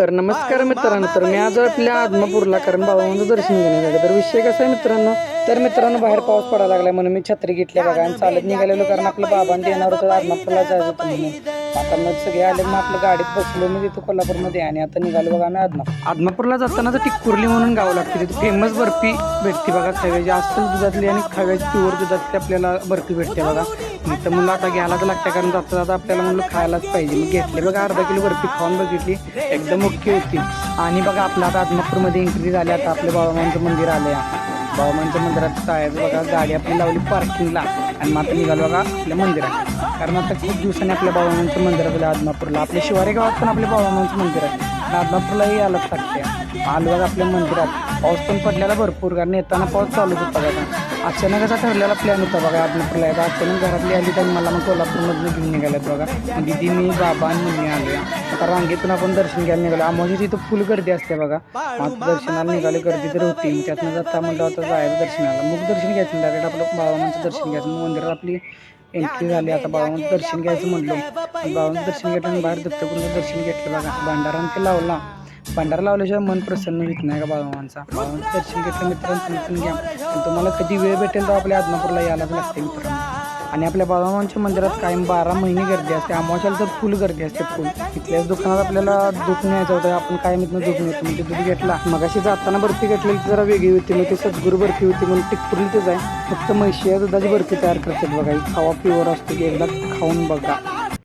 तर नमस्कार मित्रांनो तर मी आज आपल्या आदमापूरला कारण बाबांचं दर्शन घेण्यासाठी. तर विषय कसा आहे मित्रांनो? तर मित्रांनो बाहेर पाऊस पडायला लागला म्हणून मी छत्री घेतली बघा आणि चालत निघालेलो कारण आपल्या बाबांचे येणार होतं आदमापूरला जायचं होतं आता मग सगळे आले मग आपलं गाडीत बसलो म्हणजे मी तिथं कोल्हापूरमध्ये आणि आता निघालो बघा आम्ही आदमा आदमापूरला जाताना तर टिकुर्ली म्हणून गाव लागते तिथे फेमस बर्फी भेटते बघा खव्याची अस्सल दुधातली आणि खव्याची प्युअर दुधातली आपल्याला बर्फी भेटते बघा. मी तर म्हणलं आता घ्यायलाच लागते कारण जाता जाता आपल्याला म्हणलं खायलाच पाहिजे. मी घेतले बघा अर्धा किलो बर्फी खाऊन बघितली एकदम ओके होती. आणि बघा आपलं आता आदमापूरमध्ये एंट्री झाली आता आपल्या बाबामांचं मंदिर आलं बाबामांच्या मंदिरात जायचं बघा गाडी आपली लावली पार्किंगला आणि मग आता निघालो बघा आपल्या मंदिरात. कारण आता खूप दिवसांनी आपल्या बाबामांचं मंदिर आलं आदमापूरला. आपल्या शिवारी गावात पण आपल्या बाबामांचं मंदिर आहे. आदमापूरलाही आलंच लागते आलो आपल्या मंदिरात. पाऊस पण पडलेला भरपूर कारण येताना पाऊस चालूच होता बघा. अचानक असा ठरलेला प्लॅन होता बघा. आदमापूरला यायचा अचानक घरातली आली तर मला मग कोल्हापूरमधनं घेऊन निघाल्यात बघा. दिदी मी बाबा आणि मम्मी आले आता रांगेतून आपण दर्शन घ्यायला निघालो. आमोजीची तिथं फुल गर्दी असते बघा. मग दर्शनाला निघाली गर्दी तर होती. त्यातनं जाता म्हणलं आता जायचं दर्शनाला. मग दर्शन घ्यायचं डायरेक्ट आपलं बाबांचं दर्शन घ्यायचं. मग मंदिरात आपली एंट्री झाली. आता बाबांचं दर्शन घ्यायचं म्हटलं बाबांचं दर्शन घेतलं आणि बाहेर दत्तकुंड दर्शन घेतलं बघा. भांडारांचं ते लावला. भांडारा लावल्याशिवाय मन प्रसन्न होत नाही का बाबांचा बाबांचं दर्शन घेतलं मित्रांनो तुम्ही पण घ्या. आणि तुम्हाला कधी वेळ भेटेल तर आपल्या आदमापूरला यायलाच लागते मित्रांनो. आणि आपल्या बाबामांच्या मंदिरात कायम बारा महिने गर्दी असते. अमावश्याला तर फुल गर्दी असते फुल. तिथल्याच दुकानात आपल्याला दूध न्यायचं होतं आपण कायम इथनं दूध नेतो म्हणजे दूध घेतला. मगाशी जाताना बर्फी घेतलेली जरा वेगळी होती. मग ती सद्गुरू बर्फी होती म्हणून टिकपुरीतच आहे फक्त म्हशी दुधाची बर्फी तयार करतात बघा. ही खावा प्युअर असते की एकदा खाऊन बघा.